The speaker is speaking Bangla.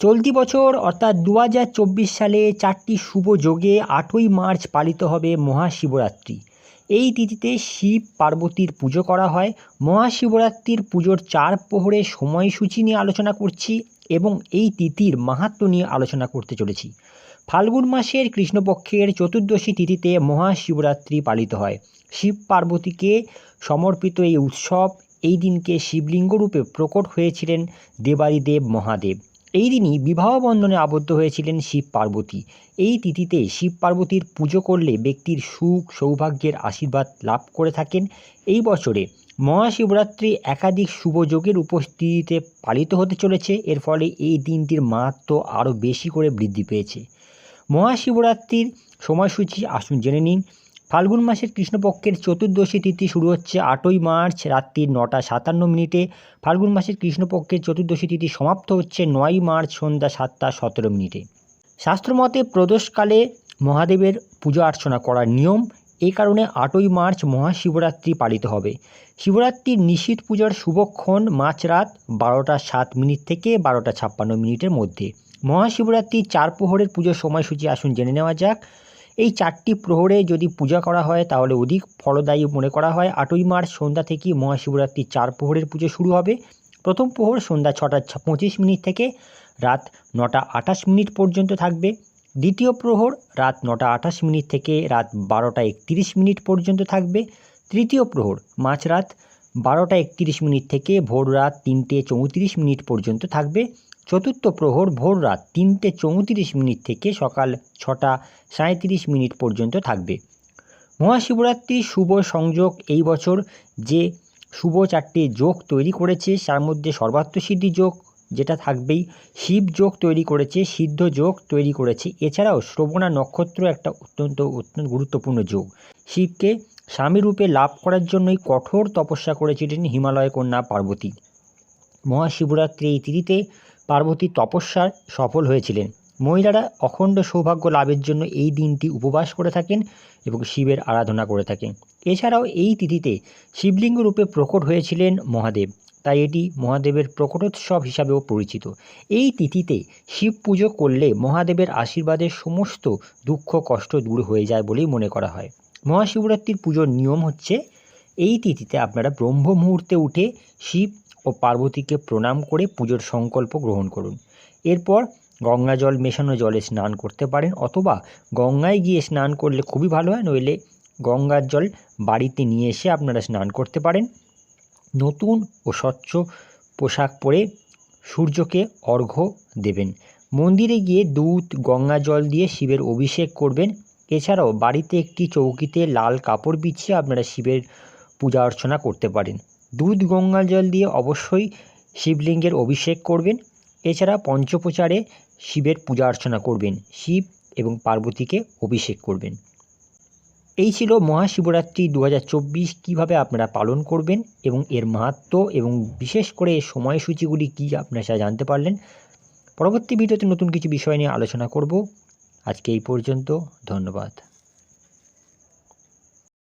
চলতি বছর, অর্থাৎ দু হাজার চব্বিশ সালে চারটি শুভ যোগে আটই মার্চ পালিত হবে মহাশিবরাত্রি। এই তিথিতে শিব পার্বতীর পুজো করা হয়। মহাশিবরাত্রির পুজোর চার প্রহরের সময়সূচি নিয়ে আলোচনা করছি এবং এই তিথির মাহাত্ম্য নিয়ে আলোচনা করতে চলেছি। ফাল্গুন মাসের কৃষ্ণপক্ষের চতুর্দশী তিথিতে মহাশিবরাত্রি পালিত হয়। শিব পার্বতীকে সমর্পিত এই উৎসব এই দিনকে শিবলিঙ্গ রূপে প্রকট হয়েছিলেন দেবাদিদেব মহাদেব। এই দিনই বিবাহ বন্ধনে আবদ্ধ হয়েছিলেন শিব পার্বতী। এই তিথিতে শিব পার্বতীর পুজো করলে ব্যক্তির সুখ, সৌভাগ্যের আশীর্বাদ লাভ করে থাকেন। এই বছরে মহাশিবরাত্রি একাধিক শুভযোগের উপস্থিতিতে পালিত হতে চলেছে। এর ফলে এই দিনটির মাহাত্ম আরও বেশি করে বৃদ্ধি পেয়েছে। মহাশিবরাত্রির সময়সূচি আসুন জেনে নিন। ফাল্গুন মাসের কৃষ্ণপক্ষের চতুর্দশী তিথি শুরু হচ্ছে আটই মার্চ রাত্রি নটা সাতান্ন মিনিটে। ফাল্গুন মাসের কৃষ্ণপক্ষের চতুর্দশী তিথি সমাপ্ত হচ্ছে নয় মার্চ সন্ধ্যা সাতটা সতেরো মিনিটে। শাস্ত্রমতে প্রদোষকালে মহাদেবের পূজা অর্চনা করার নিয়ম এই কারণে আটই মার্চ মহাশিবরাত্রি পালিত হবে। শিবরাত্রির নিশীথ পূজার শুভক্ষণ মাঝরাত বারোটা সাত মিনিট থেকে বারোটা ছাপ্পান্ন মিনিটের মধ্যে। মহাশিবরাত্রির চার প্রহরের পুজোর সময়সূচি আসুন জেনে নেওয়া যাক। এই চারটি প্রহরে যদি পূজা করা হয়, তাহলে অধিক ফলদায়ী মনে করা হয়। আটই মার্চ সন্ধ্যা থেকে মহাশিবরাত্রির চার প্রহরের পুজো শুরু হবে। প্রথম প্রহর সন্ধ্যা ছটা পঁচিশ মিনিট থেকে রাত নটা আঠাশ মিনিট পর্যন্ত থাকবে। দ্বিতীয় প্রহর রাত নটা আঠাশ মিনিট থেকে রাত বারোটা একতিরিশ মিনিট পর্যন্ত থাকবে। তৃতীয় প্রহর মাঝরাত বারোটা একতিরিশ মিনিট থেকে ভোর রাত তিনটে চৌত্রিশ মিনিট পর্যন্ত থাকবে। চতুর্থ প্রহর ভোর রাত তিনটে চৌত্রিশ মিনিট থেকে সকাল ছটা সাঁত্রিশ মিনিট পর্যন্ত থাকবে। মহাশিবরাত্রির শুভ সংযোগ এই বছর যে শুভ চারটে যোগ তৈরি করেছে, তার মধ্যে সর্বাত্মসিদ্ধি যোগ যেটা থাকবেই, শিব যোগ তৈরি করেছে, সিদ্ধ যোগ তৈরি করেছে। এছাড়াও শ্রবণা নক্ষত্র একটা অত্যন্ত অত্যন্ত গুরুত্বপূর্ণ যোগ। শিবকে স্বামী রূপে লাভ করার জন্যই কঠোর তপস্যা করেছিলেন হিমালয় কন্যা পার্বতী। মহাশিবরাত্রি এই তিথিতে পার্বতী তপস্যার সফল হয়েছিলেন। মহিলারা অখণ্ড সৌভাগ্য লাভের জন্য এই দিনটি উপবাস করে থাকেন এবং শিবের আরাধনা করে থাকেন। এছাড়াও এই তিথিতে শিবলিঙ্গ রূপে প্রকট হয়েছিলেন মহাদেব, তাই এটি মহাদেবের প্রকটোৎসব হিসাবেও পরিচিত। এই তিথিতে শিব পুজো করলে মহাদেবের আশীর্বাদের সমস্ত দুঃখ, কষ্ট দূর হয়ে যায় বলেই মনে করা হয়। মহাশিবরাত্রির পুজোর নিয়ম হচ্ছে, এই তিথিতে আপনারা ব্রহ্ম মুহূর্তে উঠে শিব ও পার্বতীকে প্রণাম করে পুজোর সংকল্প গ্রহণ করুন। এরপর গঙ্গা জল মেশানো জলে স্নান করতে পারেন অথবা গঙ্গায় গিয়ে স্নান করলে খুবই ভালো হয়, নইলে গঙ্গার জল বাড়িতে নিয়ে এসে আপনারা স্নান করতে পারেন। নতুন ও স্বচ্ছ পোশাক পরে সূর্যকে অর্ঘ্য দেবেন। মন্দিরে গিয়ে দুধ, গঙ্গা জল দিয়ে শিবের অভিষেক করবেন। এছাড়াও বাড়িতে একটি চৌকিতে লাল কাপড় বিছিয়ে আপনারা শিবের পূজা অর্চনা করতে পারেন। দুধ গঙ্গা জল দিয়ে অবশ্যই শিবলিঙ্গের অভিষেক করবেন। এছাড়া পঞ্চপ্রচারে শিবের পূজা অর্চনা করবেন, শিব এবং পার্বতীকে অভিষেক করবেন। এই ছিল মহাশিবরাত্রি দু হাজার চব্বিশ, কীভাবে আপনারা পালন করবেন এবং এর মাহাত্ম এবং বিশেষ করে এর সময়সূচিগুলি কী আপনারা সেটা জানতে পারলেন। পরবর্তী ভিডিওতে নতুন কিছু বিষয় নিয়ে আলোচনা করব। আজকে এই পর্যন্ত, ধন্যবাদ।